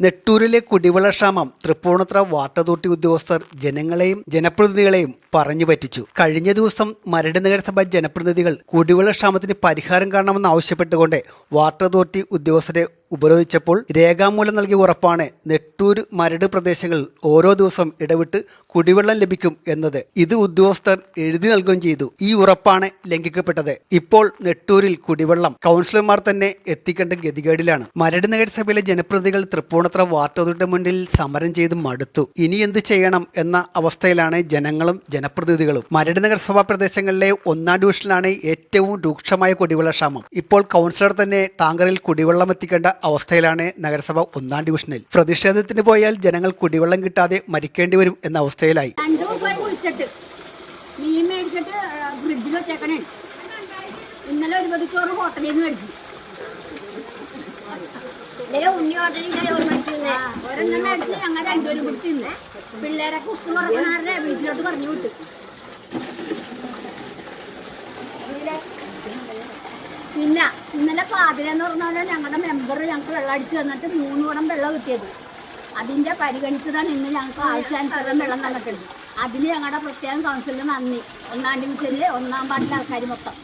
നെട്ടൂരിലെ കുടിവെള്ളക്ഷാമം Tripunithura water authority ഉദ്യോഗസ്ഥർ ജനങ്ങളെയും ജനപ്രതിനിധികളെയും പറഞ്ഞു പറ്റിച്ചു. കഴിഞ്ഞ ദിവസം മരട് നഗരസഭ ജനപ്രതിനിധികൾ കുടിവെള്ളക്ഷാമത്തിന് പരിഹാരം കാണണമെന്ന് ആവശ്യപ്പെട്ടുകൊണ്ട് വാട്ടർ അതോറിറ്റി ഉദ്യോഗസ്ഥരെ ഉപരോധിച്ചപ്പോൾ രേഖാമൂലം നൽകിയ ഉറപ്പാണ് നെട്ടൂർ മരട് പ്രദേശങ്ങളിൽ ഓരോ ദിവസം ഇടവിട്ട് കുടിവെള്ളം ലഭിക്കും എന്നത്. ഇത് ഉദ്യോഗസ്ഥർ എഴുതി നൽകുകയും ചെയ്തു. ഈ ഉറപ്പാണ് ലംഘിക്കപ്പെട്ടത്. ഇപ്പോൾ നെട്ടൂരിൽ കുടിവെള്ളം കൗൺസിലർമാർ തന്നെ എത്തിക്കേണ്ട ഗതികേടിലാണ്. മരട് നഗരസഭയിലെ ജനപ്രതിനിധികൾ തൃപ്പൂണിത്ര വാട്ടർ അതോറിറ്റി മുന്നിൽ സമരം ചെയ്ത് മടുത്തു. ഇനി എന്ത് ചെയ്യണം എന്ന അവസ്ഥയിലാണ് ജനങ്ങളും ജനപ്രതിനിധികളും. മരട് നഗരസഭാ പ്രദേശങ്ങളിലെ ഒന്നാം ഡിവിഷനിലാണ് ഏറ്റവും രൂക്ഷമായ കുടിവെള്ള ക്ഷാമം. ഇപ്പോൾ കൗൺസിലർ തന്നെ ടാങ്കറിൽ കുടിവെള്ളം എത്തിക്കേണ്ട അവസ്ഥയിലാണ് നഗരസഭ ഒന്നാം ഡിവിഷനിൽ. പ്രതിഷേധത്തിന് പോയാൽ ജനങ്ങൾ കുടിവെള്ളം കിട്ടാതെ മരിക്കേണ്ടി വരും എന്ന അവസ്ഥയിലായി. ഇന്നലെ ഒരു പതിച്ചോറ് ഹോട്ടലിൽ നിന്ന് മേടിച്ചു. ഇന്നലെ ഉണ്ണി ഹോട്ടലിൽ ചോറ് മേടിച്ചിരുന്നേ ആ, ഒരെണ്ണം മേടിച്ച് ഞങ്ങൾ രണ്ടുപേരും കൂടി തിന്ന്. പിള്ളേരൊക്കെ സ്കൂൾ തുറക്കണാരുടെ വീട്ടിലോട്ട് പറഞ്ഞു വിട്ടു. പിന്നെ ഇന്നലെ പാതിരെന്ന് പറഞ്ഞാൽ ഞങ്ങളുടെ മെമ്പർ ഞങ്ങൾക്ക് വെള്ളം അടിച്ചു തന്നിട്ട് മൂന്ന് കുടം വെള്ളം കിട്ടിയത്. അതിന്റെ പരിഗണിച്ചതാണ് ഇന്ന് ഞങ്ങൾക്ക് ആവശ്യാനുസരണം വെള്ളം തന്നിട്ടുണ്ട് അതിന് ഞങ്ങളുടെ പ്രത്യേകം കൗൺസിലിന് നന്ദി. ഒന്നാം ഡിവിഷനിലെ ഒന്നാം പാട്ടിലെ ആൾക്കാർ മൊത്തം.